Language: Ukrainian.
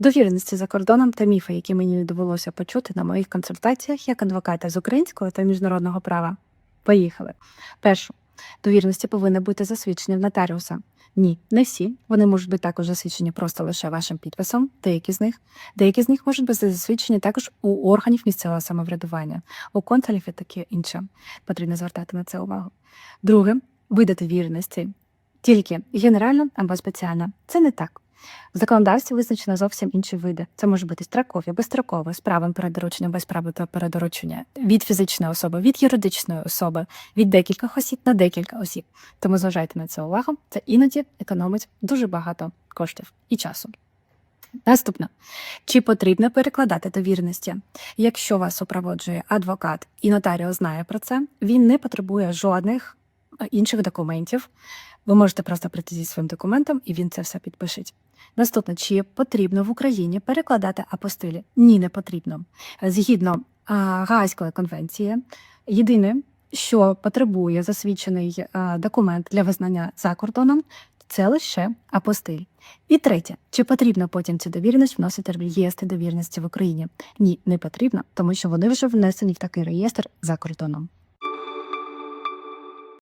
Довіреності за кордоном та міфи, які мені довелося почути на моїх консультаціях як адвоката з українського та міжнародного права. Поїхали. Першу. Довіреності повинні бути засвідчені в нотаріуса. Ні, не всі. Вони можуть бути також засвідчені просто лише вашим підписом, деякі з них. Деякі з них можуть бути засвідчені також у органів місцевого самоврядування, у консулів і таке інше. Потрібно звертати на це увагу. Друге, видати віреності тільки генерально або спеціально. Це не так. В законодавстві визначено зовсім інші види. Це може бути строкові, безстрокові, з правом передоручення, без права та передоручення, від фізичної особи, від юридичної особи, від декількох осіб на декілька осіб. Тому зважайте на це увагу. Це іноді економить дуже багато коштів і часу. Наступне. Чи потрібно перекладати довіреності? Якщо вас супроводжує адвокат і нотаріус знає про це, він не потребує жодних е, інших документів. Ви можете просто прийти зі своїм документом, і він це все підпишить. Наступне, чи потрібно в Україні перекладати апостилі? Ні, не потрібно. Згідно Гаазької конвенції, єдине, що потребує засвідчений документ для визнання за кордоном, це лише апостиль. І третє, чи потрібно потім цю довіреність вносити в реєстр довіреності в Україні? Ні, не потрібно, тому що вони вже внесені в такий реєстр за кордоном.